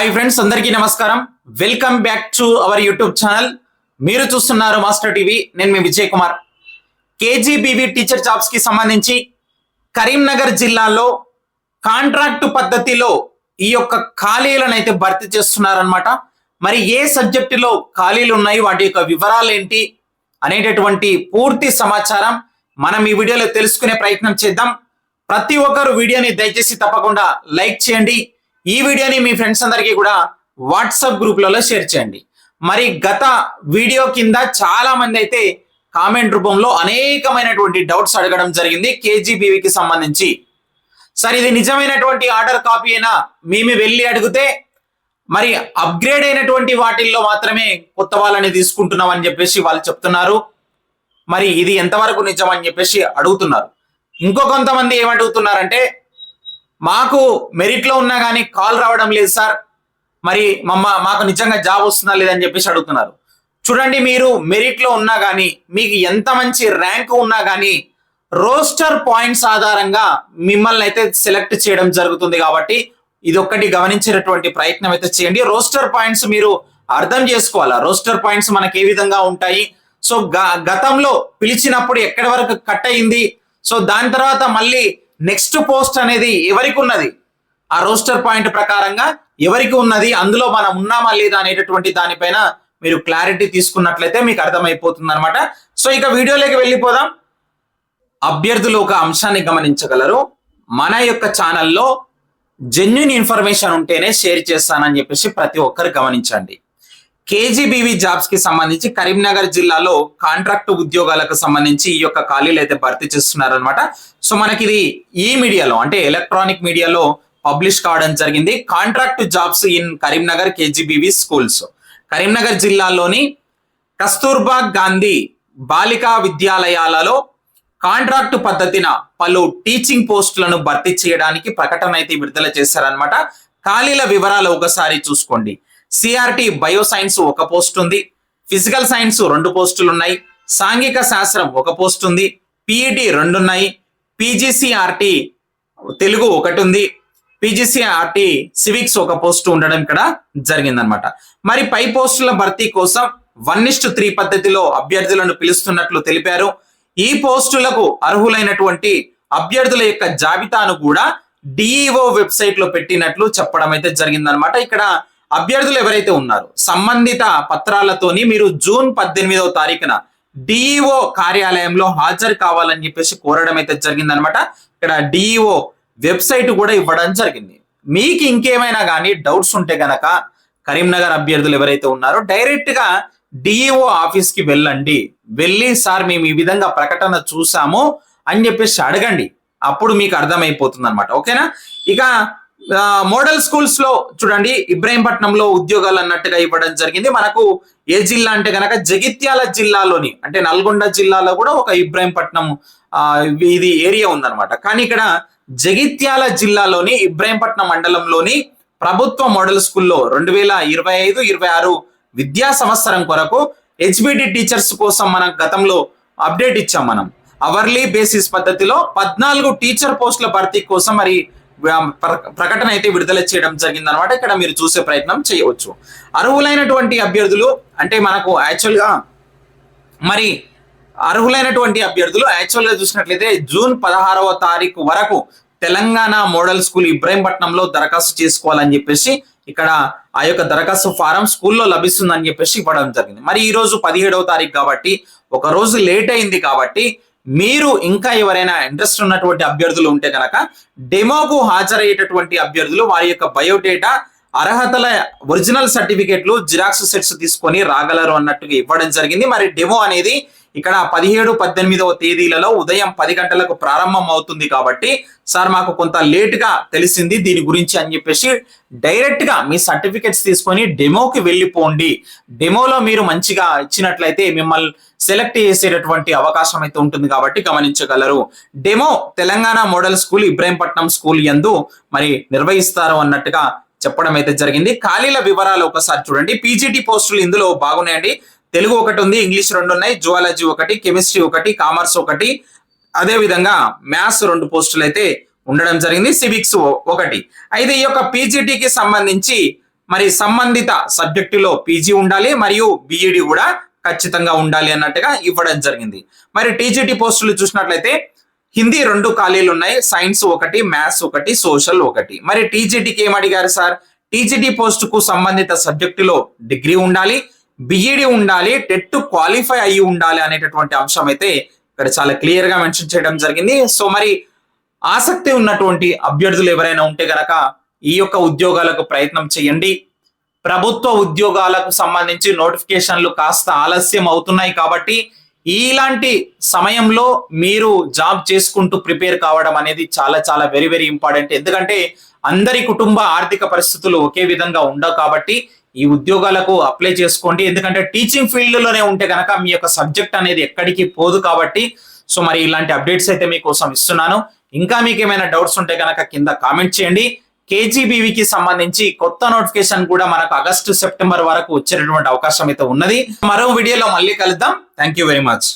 Hi friends అందరికీ నమస్కారం. Welcome back to our YouTube channel మీరు చూస్తున్నారు మాస్టర్ టీవీ నేను మీ విజయ్ కుమార్. కేజీబీవీ టీచర్ జాబ్స్కి సంబంధించి కరీంనగర్ జిల్లాలో కాంట్రాక్ట్ పద్ధతిలో ఈ యొక్క ఖాళీలను అయితే భర్తీ చేస్తున్నారనమాట మరి ఏ సబ్జెక్టులో ఖాళీలు ఉన్నాయి? వాటి యొక్క వివరాలు ఏంటి? అనేటటువంటి పూర్తి సమాచారం మనం ఈ వీడియోలో తెలుసుకునే ప్రయత్నం చేద్దాం. ప్రతి ఒక్కరు వీడియోని దయచేసి తప్పకుండా లైక్ చేయండి. ఈ వీడియోని మీ ఫ్రెండ్స్ అందరికీ కూడా వాట్సాప్ గ్రూప్లలో షేర్ చేయండి. మరి గత వీడియో కింద చాలా మంది అయితే కామెంట్ రూపంలో అనేకమైనటువంటి డౌట్స్ అడగడం జరిగింది కేజీబీవీకి సంబంధించి. సార్ ఇది నిజమైనటువంటి ఆర్డర్ కాపీ అయినా మేము వెళ్ళి అడిగితే మరి అప్గ్రేడ్ అయినటువంటి వాటిల్లో మాత్రమే కొత్త వాళ్ళని తీసుకుంటున్నాం అని చెప్పేసి వాళ్ళు చెప్తున్నారు. మరి ఇది ఎంతవరకు నిజం అని చెప్పేసి అడుగుతున్నారు. ఇంకో కొంతమంది ఏమడుగుతున్నారంటే మాకు మెరిట్లో ఉన్నా కానీ కాల్ రావడం లేదు సార్. మరి మమ్మ మాకు నిజంగా జాబ్ వస్తుందా లేదని చెప్పేసి అడుగుతున్నారు. చూడండి మీరు మెరిట్లో ఉన్నా కానీ మీకు ఎంత మంచి ర్యాంక్ ఉన్నా కానీ రోస్టర్ పాయింట్స్ ఆధారంగా మిమ్మల్ని అయితే సెలెక్ట్ చేయడం జరుగుతుంది కాబట్టి ఇది ఒక్కటి గమనించేటటువంటి ప్రయత్నం అయితే చేయండి. రోస్టర్ పాయింట్స్ మీరు అర్థం చేసుకోవాలా? రోస్టర్ పాయింట్స్ మనకి ఏ విధంగా ఉంటాయి? సో గ- గతంలో పిలిచినప్పుడు ఎక్కడి వరకు కట్ అయింది? సో దాని తర్వాత మళ్ళీ నెక్స్ట్ పోస్ట్ అనేది ఎవరికి ఉన్నది ఆ రోస్టర్ పాయింట్ ప్రకారంగా ఎవరికి ఉన్నది? అందులో మనం ఉన్నామా లేదా అనేటటువంటి దానిపైన మీరు క్లారిటీ తీసుకున్నట్లయితే మీకు అర్థమైపోతుంది అనమాట సో ఇక వీడియోలోకి వెళ్ళిపోదాం. అభ్యర్థులు ఒక అంశాన్ని గమనించగలరు. మన యొక్క ఛానల్లో జెన్యున్ ఇన్ఫర్మేషన్ ఉంటేనే షేర్ చేస్తానని చెప్పేసి ప్రతి ఒక్కరు గమనించండి. కేజీబీవీ జాబ్స్కి సంబంధించి కరీంనగర్ జిల్లాలో కాంట్రాక్ట్ ఉద్యోగాలకు సంబంధించి ఈ యొక్క ఖాళీలు అయితే భర్తీ చేస్తున్నారనమాట సో మనకి ఇది ఈ మీడియాలో అంటే ఎలక్ట్రానిక్ మీడియాలో పబ్లిష్ కావడం జరిగింది. Contract jobs in Karimnagar KGBV schools Karimnagar జిల్లాలోని కస్తూర్బా గాంధీ బాలికా విద్యాలయాలలో కాంట్రాక్ట్ పద్ధతిన పలు టీచింగ్ పోస్టులను భర్తీ చేయడానికి ప్రకటన అయితే విడుదల చేశారనమాట ఖాళీల వివరాలు ఒకసారి చూసుకోండి. సిఆర్టి బయో సైన్స్ ఒక పోస్ట్ ఉంది. ఫిజికల్ సైన్స్ రెండు పోస్టులు ఉన్నాయి సాంఘిక శాస్త్రం ఒక పోస్ట్ ఉంది. పిఈటి రెండు ఉన్నాయి పీజీసీఆర్టీ తెలుగు ఒకటి ఉంది. పీజీసీఆర్టీ సివిక్స్ ఒక పోస్ట్ ఉండడం ఇక్కడ జరిగిందనమాట. మరి పై పోస్టుల భర్తీ కోసం వన్ ఇస్ట్ త్రీ పద్ధతిలో అభ్యర్థులను పిలుస్తున్నట్లు తెలిపారు. ఈ పోస్టులకు అర్హులైనటువంటి అభ్యర్థుల యొక్క జాబితాను కూడా డిఈఓ వెబ్సైట్లో పెట్టినట్లు చెప్పడం అయితే జరిగిందనమాట. ఇక్కడ అభ్యర్థులు ఎవరైతే ఉన్నారు సంబంధిత పత్రాలతోని మీరు జూన్ పద్దెనిమిదవ తారీఖున డిఈఓ కార్యాలయంలో హాజరు కావాలని చెప్పేసి కోరడం అయితే జరిగిందనమాట. ఇక్కడ డిఈఓ వెబ్సైట్ కూడా ఇవ్వడం జరిగింది. మీకు ఇంకేమైనా కానీ డౌట్స్ ఉంటే గనక కరీంనగర్ అభ్యర్థులు ఎవరైతే ఉన్నారో డైరెక్ట్గా డిఈఓ ఆఫీస్కి వెళ్ళండి. వెళ్ళి సార్ మేము ఈ విధంగా ప్రకటన చూసాము అని చెప్పేసి అడగండి. అప్పుడు మీకు అర్థమైపోతుంది అనమాట ఓకేనా? ఇక మోడల్ స్కూల్స్లో చూడండి ఇబ్రాహీంపట్నంలో ఉద్యోగాలు అన్నట్టుగా ఇవ్వడం జరిగింది. మనకు ఏ జిల్లా అంటే గనక జగిత్యాల జిల్లాలోని అంటే నల్గొండ జిల్లాలో కూడా ఒక ఇబ్రాహీంపట్నం ఇది ఏరియా ఉందన్నమాట. కానీ ఇక్కడ జగిత్యాల జిల్లాలోని ఇబ్రాహీంపట్నం మండలంలోని ప్రభుత్వ మోడల్ స్కూల్లో రెండు వేల ఇరవై ఐదు ఇరవై ఆరు విద్యా సంవత్సరం కొరకు హెచ్బిడి టీచర్స్ కోసం మనం గతంలో అప్డేట్ ఇచ్చాం మనం. అవర్లీ బేసిస్ పద్ధతిలో పద్నాలుగు టీచర్ పోస్టుల భర్తీ కోసం మరి ప్రకటన అయితే విడుదల చేయడం జరిగింది అనమాట ఇక్కడ మీరు చూసే ప్రయత్నం చేయవచ్చు. అర్హులైనటువంటి అభ్యర్థులు అంటే మనకు యాక్చువల్గా మరి అర్హులైనటువంటి అభ్యర్థులు యాక్చువల్గా చూసినట్లయితే జూన్ పదహారవ తారీఖు వరకు తెలంగాణ మోడల్ స్కూల్ ఇబ్రాహీంపట్నంలో దరఖాస్తు చేసుకోవాలని చెప్పేసి ఇక్కడ ఆ యొక్క దరఖాస్తు ఫారం స్కూల్లో లభిస్తుందని చెప్పేసి ఇవ్వడం జరిగింది. మరి ఈ రోజు పదిహేడవ తారీఖు కాబట్టి ఒక రోజు లేట్ అయింది కాబట్టి మీరు ఇంకా ఎవరైనా ఇంట్రెస్ట్ ఉన్నటువంటి అభ్యర్థులు ఉంటే కనుక డెమోకు హాజరయ్యేటటువంటి అభ్యర్థులు వారి యొక్క బయోడేటా అర్హతల ఒరిజినల్ సర్టిఫికేట్లు జిరాక్స్ సెట్స్ తీసుకొని రాగలరు అన్నట్టుగా ఇవ్వడం జరిగింది. మరి డెమో అనేది ఇక్కడ పదిహేడు పద్దెనిమిదవ తేదీలలో ఉదయం పది గంటలకు ప్రారంభం అవుతుంది కాబట్టి సార్ మాకు కొంత లేట్గా తెలిసింది దీని గురించి అని చెప్పేసి డైరెక్ట్గా మీ సర్టిఫికెట్స్ తీసుకొని డెమోకి వెళ్ళిపోండి. డెమోలో మీరు మంచిగా ఇచ్చినట్లయితే మిమ్మల్ని సెలెక్ట్ చేసేటటువంటి అవకాశం అయితే ఉంటుంది కాబట్టి గమనించగలరు. Demo Telangana model school Ibrahimpatnam school యందు మరి నిర్వహిస్తారు అన్నట్టుగా చెప్పడం అయితే జరిగింది. ఖాళీల వివరాలు ఒకసారి చూడండి. పీజీటీ పోస్టులు ఇందులో బాగున్నాయండి. తెలుగు ఒకటి ఉంది ఇంగ్లీష్ రెండు ఉన్నాయి జువాలజీ ఒకటి కెమిస్ట్రీ ఒకటి కామర్స్ ఒకటి. అదే విధంగా మ్యాథ్స్ రెండు పోస్టులు అయితే ఉండడం జరిగింది సివిక్స్ ఒకటి. అయితే ఈ యొక్క పీజీటీకి సంబంధించి మరి సంబంధిత సబ్జెక్టులో పీజీ ఉండాలి మరియు బీఈడి కూడా ఖచ్చితంగా ఉండాలి అన్నట్టుగా ఇవ్వడం జరిగింది. మరి టీజీటీ పోస్టులు చూసినట్లయితే హిందీ రెండు ఖాళీలు ఉన్నాయి సైన్స్ ఒకటి మ్యాథ్స్ ఒకటి సోషల్ ఒకటి. మరి టీజీటీకి ఏం అడిగారు సార్? టీజీటీ పోస్టుకు సంబంధిత సబ్జెక్టులో డిగ్రీ ఉండాలి బిఈడి ఉండాలి టెట్ క్వాలిఫై అయ్యి ఉండాలి అనేటటువంటి అంశం అయితే ఇక్కడ చాలా క్లియర్గా మెన్షన్ చేయడం జరిగింది. సో మరి ఆసక్తి ఉన్నటువంటి అభ్యర్థులు ఎవరైనా ఉంటే గనక ఈ యొక్క ఉద్యోగాలకు ప్రయత్నం చేయండి. ప్రభుత్వ ఉద్యోగాలకు సంబంధించి నోటిఫికేషన్లు కాస్త ఆలస్యం అవుతున్నాయి కాబట్టి ఇలాంటి సమయంలో మీరు జాబ్ చేసుకుంటూ ప్రిపేర్ కావడం అనేది చాలా చాలా వెరీ వెరీ ఇంపార్టెంట్. ఎందుకంటే అందరి కుటుంబ ఆర్థిక పరిస్థితులు ఒకే విధంగా ఉండవు కాబట్టి ఈ ఉద్యోగాలకు అప్లై చేసుకోండి. ఎందుకంటే టీచింగ్ ఫీల్డ్లోనే ఉంటే కనుక మీ యొక్క సబ్జెక్ట్ అనేది ఎక్కడికి పోదు కాబట్టి సో మరి ఇలాంటి అప్డేట్స్ అయితే మీకోసం ఇస్తున్నాను. ఇంకా మీకు ఏమైనా డౌట్స్ ఉంటే కనుక కింద కామెంట్ చేయండి. కేజీబీవీకి సంబంధించి కొత్త నోటిఫికేషన్ కూడా మనకు ఆగస్టు సెప్టెంబర్ వరకు వచ్చేటటువంటి అవకాశం అయితే ఉన్నది. మరో వీడియోలో మళ్ళీ కలుద్దాం. Thank you very much